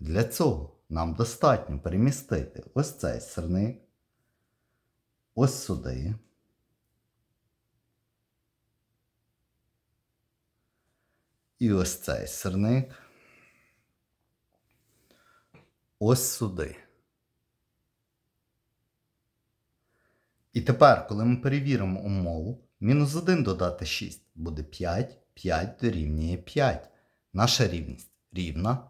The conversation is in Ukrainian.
Для цього нам достатньо перемістити ось цей сирник, ось сюди. І ось цей сирник. Ось сюди. І тепер, коли ми перевіримо умову, мінус 1 додати 6 буде 5, 5 дорівнює 5. Наша рівність рівна,